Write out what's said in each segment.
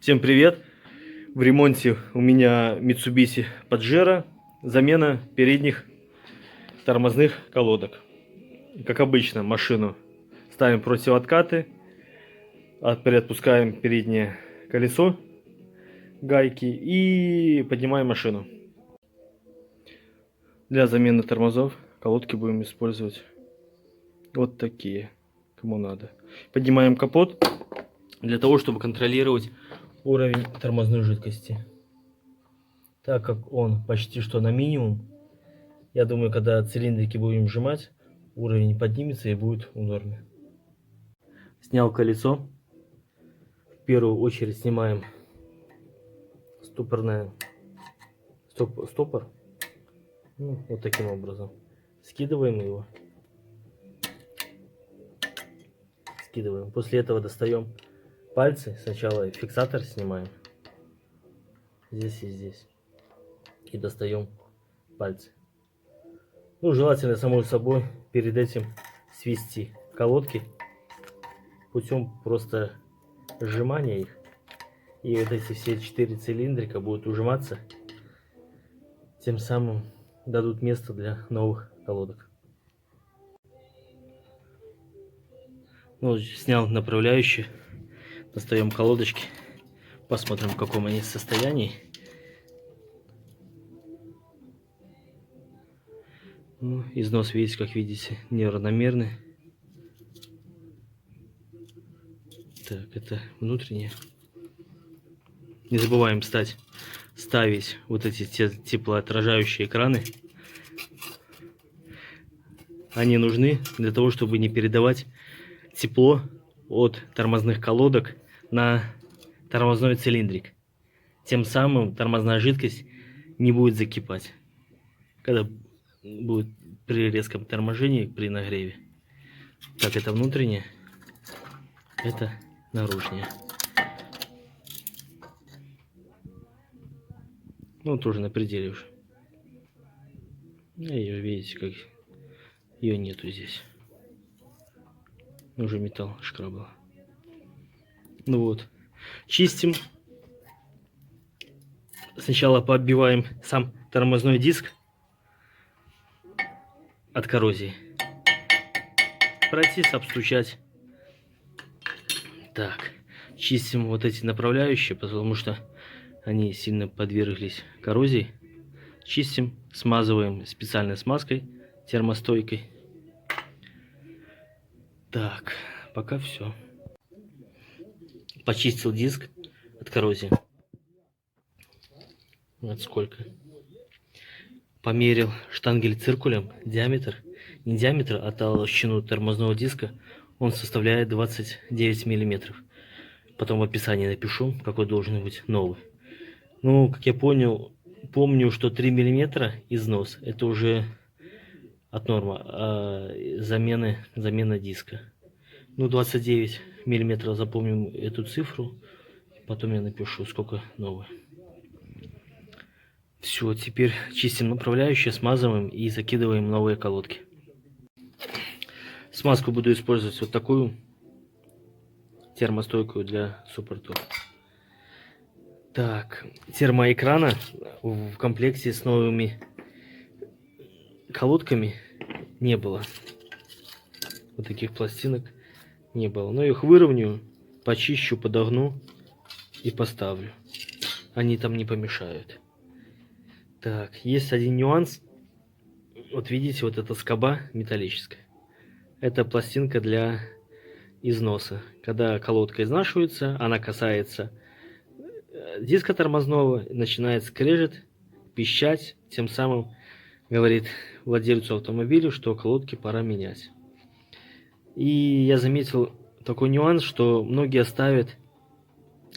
Всем привет! В ремонте у меня Mitsubishi Pajero. Замена передних тормозных колодок. Как обычно, машину ставим противооткаты. от- Приотпускаем переднее колесо, гайки и поднимаем машину. Для замены тормозов колодки будем использовать вот такие, кому надо. Поднимаем капот для того, чтобы контролировать уровень тормозной жидкости. Так как он почти что на минимум, я думаю, когда цилиндрики будем сжимать, уровень поднимется и будет в норме. Снял колесо. В первую очередь снимаем стопорное стоп, стопор. Ну, вот таким образом. Скидываем его. Скидываем. После этого достаем пальцы. Сначала фиксатор снимаем. Здесь и здесь. И достаем пальцы. Ну, желательно, само собой, перед этим свести колодки путем просто сжимания их. И вот эти все четыре цилиндрика будут ужиматься. Тем самым дадут место для новых колодок. Ну, снял направляющие. Достаем колодочки. Посмотрим, в каком они состоянии. Ну, износ, видите, как видите, неравномерный. Так, это внутреннее. Не забываем стать, ставить вот эти те, теплоотражающие экраны. Они нужны для того, чтобы не передавать тепло от тормозных колодок на тормозной цилиндрик. Тем самым тормозная жидкость не будет закипать, когда будет при резком торможении, при нагреве. Так, это внутреннее, это наружнее. Ну, тоже на пределе уже. Ее, видите, как ее нету здесь. Уже металл шкрабал. Ну вот. Чистим. Сначала поотбиваем сам тормозной диск от коррозии. Пройтись, обстучать. Так. Чистим вот эти направляющие, потому что они сильно подверглись коррозии. Чистим, смазываем специальной смазкой термостойкой. Так, пока все. Почистил диск от коррозии. Вот сколько. Померил штангель циркулем, диаметр, не диаметр, а толщину тормозного диска. Он составляет 29 миллиметров. Потом в описании напишу, какой должен быть новый. Ну, как я понял, помню, что 3 миллиметра износ. Это уже от нормы а, замены, замена диска. Ну, 29 миллиметров запомним эту цифру. Потом я напишу, сколько новый. Все, теперь чистим направляющие, смазываем и закидываем новые колодки. Смазку буду использовать вот такую термостойкую для суппортов. Так, термоэкрана в комплекте с новыми колодками не было. Вот таких пластинок не было. Но их выровняю, почищу, подогну и поставлю. Они там не помешают. Так, есть один нюанс. Вот видите, вот эта скоба металлическая. Это пластинка для износа. Когда колодка изнашивается, она касается э, диска тормозного, начинает скрежет, пищать, тем самым говорит владельцу автомобиля, что колодки пора менять. И я заметил такой нюанс, что многие ставят,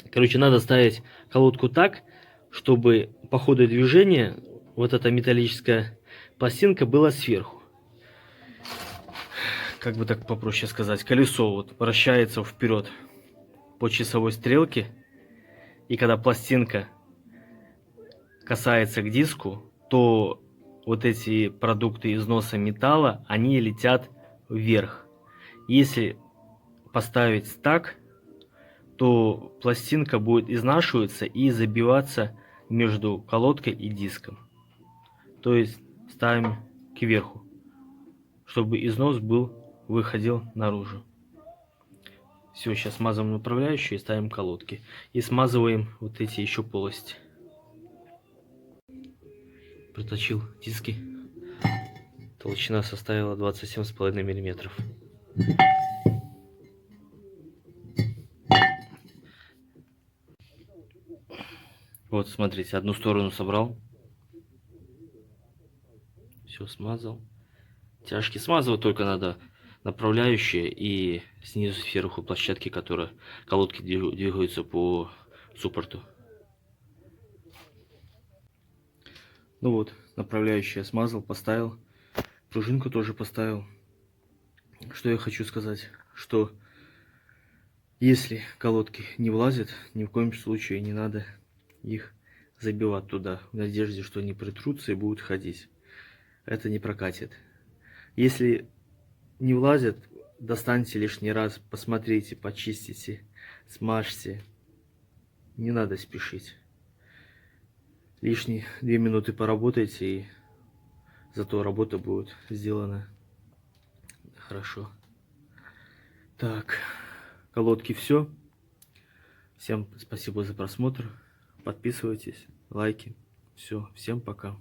короче, надо ставить колодку так, чтобы по ходу движения вот эта металлическая пластинка была сверху. Как бы так попроще сказать, колесо вот вращается вперед по часовой стрелке, и когда пластинка касается к диску, то вот эти продукты износа металла, они летят вверх. Если поставить так, то пластинка будет изнашиваться и забиваться между колодкой и диском. То есть ставим кверху, чтобы износ был, выходил наружу. Все, сейчас смазываем направляющую и ставим колодки. И смазываем вот эти еще полости. Проточил диски. Толщина составила 27,5 миллиметров. Вот, смотрите, одну сторону собрал. Все смазал. Тяжки смазывать только надо направляющие и снизу сверху площадки, которые колодки двиг- двигаются по суппорту. Ну вот, направляющие смазал, поставил. Пружинку тоже поставил. Что я хочу сказать, что если колодки не влазят, ни в коем случае не надо их забивать туда, в надежде, что они притрутся и будут ходить. Это не прокатит. Если не влазят, достаньте лишний раз, посмотрите, почистите, смажьте. Не надо спешить. Лишние две минуты поработайте, и зато работа будет сделана хорошо. Так, колодки все. Всем спасибо за просмотр. Подписывайтесь, лайки. Все, всем пока.